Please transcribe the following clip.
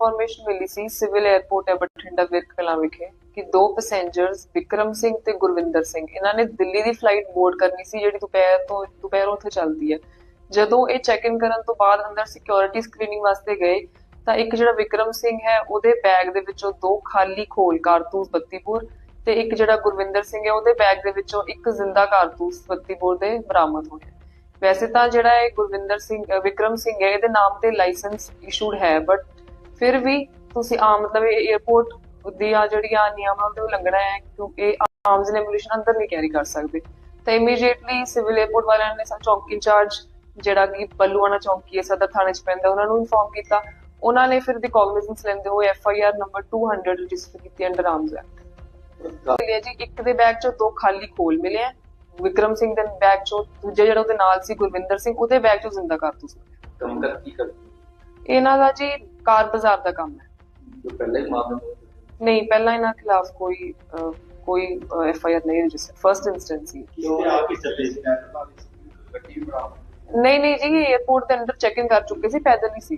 Information ਮਿਲੀ ਸੀ, civil airport ਹੈ ਬਠਿੰਡਾ ਵਿਰਕਲਾ ਵਿਖੇ, ਕਿ ਦੋ ਪੈਸੇਂਜਰਸ ਵਿਕਰਮ ਸਿੰਘ ਤੇ ਗੁਰਵਿੰਦਰ ਸਿੰਘ, ਇਹਨਾਂ ਨੇ ਦਿੱਲੀ ਦੀ ਫਲਾਈਟ ਬੋਰਡ ਕਰਨੀ ਸੀ, ਜਿਹੜੀ ਦੁਪਹਿਰ ਤੋਂ, ਦੁਪਹਿਰ ਉੱਥੇ ਚੱਲਦੀ ਹੈ। ਜਦੋਂ ਇਹ ਚੈੱਕ ਇਨ ਕਰਨ ਤੋਂ ਬਾਅਦ ਅੰਦਰ ਸਿਕਿਉਰਿਟੀ ਸਕਰੀਨਿੰਗ ਵਾਸਤੇ ਗਏ, ਤਾਂ ਇੱਕ ਜਿਹੜਾ ਵਿਕਰਮ ਸਿੰਘ ਹੈ, ਉਹਦੇ ਬੈਗ ਦੇ ਵਿੱਚੋਂ ਦੋ ਖਾਲੀ ਖੋਲ ਕਾਰਤੂਸ 32 ਬੋਰ ਤੇ ਇੱਕ ਜਿਹੜਾ ਗੁਰਵਿੰਦਰ ਸਿੰਘ ਹੈ, ਉਹਦੇ ਬੈਗ ਦੇ ਵਿੱਚੋਂ ਇੱਕ ਜ਼ਿੰਦਾ ਕਾਰਤੂਸ 32 ਬੋਰ ਦੇ ਬਰਾਮਦ ਹੋਏ ਵੈਸੇ ਤਾਂ ਜਿਹੜਾ ਇਹ ਗੁਰਵਿੰਦਰ ਸਿੰਘ ਵਿਕਰਮ ਸਿੰਘ ਹੈ, ਇਹਦੇ ਨਾਮ ਤੇ ਲਾਇਸੈਂਸ ਇਸ਼ੂਡ ਹੈ ਬਟ ਫਿਰ ਵੀ ਤੁਸੀਂ ਆ ਮਤਲਬ ਇਹ 에어ਪੋਰਟ ਦੀਆਂ ਜਿਹੜੀਆਂ ਨਿਯਮਾਂ ਤੋਂ ਲੰਘਣਾ ਹੈ ਕਿਉਂਕਿ ਆਰਮਸ ਐਂਡ ਐਮੂਨੀਸ਼ਨ ਅੰਦਰ ਨਹੀਂ ਕੈਰੀ ਕਰ ਸਕਦੇ। ਤਾਂ ਇਮੀਡੀਏਟਲੀ ਸਿਵਲ 에어ਪੋਰਟ ਵਾਲਿਆਂ ਨੇ ਸਾ ਚੌਂਕੀ ਇੰਚਾਰਜ ਜਿਹੜਾ ਕਿ ਬੱਲੂਆਣਾ ਚੌਂਕੀ ਹੈ ਸਦਰ ਥਾਣੇ 'ਚ ਪੈਂਦਾ ਉਹਨਾਂ ਨੂੰ ਇਨਫੋਰਮ ਕੀਤਾ। ਉਹਨਾਂ ਨੇ ਫਿਰ ਦੀ ਕੌਗਨਿਸੈਂਸ ਲੈਂਦੇ ਹੋਏ F I R number 200 register ਕੀਤੀ ਅੰਡਰ ਆਰਮਸ ਐਕਟ ਮਿਲਿਆ ਜੀ ਇੱਕ ਦੇ ਬੈਗ 'ਚੋਂ ਦੋ ਖਾਲੀ ਖੋਲ ਮਿਲੇ ਆ। ਵਿਕਰਮ ਸਿੰਘ ਦੇ ਬੈਗ 'ਚੋਂ ਦੂਜੇ ਜਿਹੜਾ ਉਹਦੇ ਨਾਲ ਸੀ ਗੁਰਵਿੰਦਰ ਸਿੰਘ ਉਹਦੇ ਬੈਗ 'ਚੋਂ ਜ਼ਿੰਦਾ ਕਾਰਤੂਸ ਮਿਲੇ ਇਹਨਾਂ ਦਾ ਜੀ ਕਾਰ ਬਾਜ਼ਾਰ ਦਾ ਕੰਮ ਹੈ। ਜੋ ਪਹਿਲਾਂ ਹੀ ਮਾਮਲਾ ਨਹੀਂ ਪਹਿਲਾਂ ਇਹਨਾਂ ਖਿਲਾਫ ਕੋਈ ਕੋਈ ਐਫ ਆਈ ਆਰ ਨਹੀਂ ਰਜਿਸਟਰ ਫਰਸਟ ਇਨਸਟੈਂਸ ਸੀ ਕਿਸੇ ਆ ਕੇ ਚੱਲੇ ਸੀ ਗੱਡੀ ਬਰਾਬਰ ਨਹੀਂ ਨਹੀਂ ਜੀ 에어ਪੋਰਟ ਦੇ ਅੰਦਰ ਚੈੱਕ ਇਨ ਕਰ ਚੁੱਕੇ ਸੀ ਪੈਦਲ ਹੀ ਸੀ।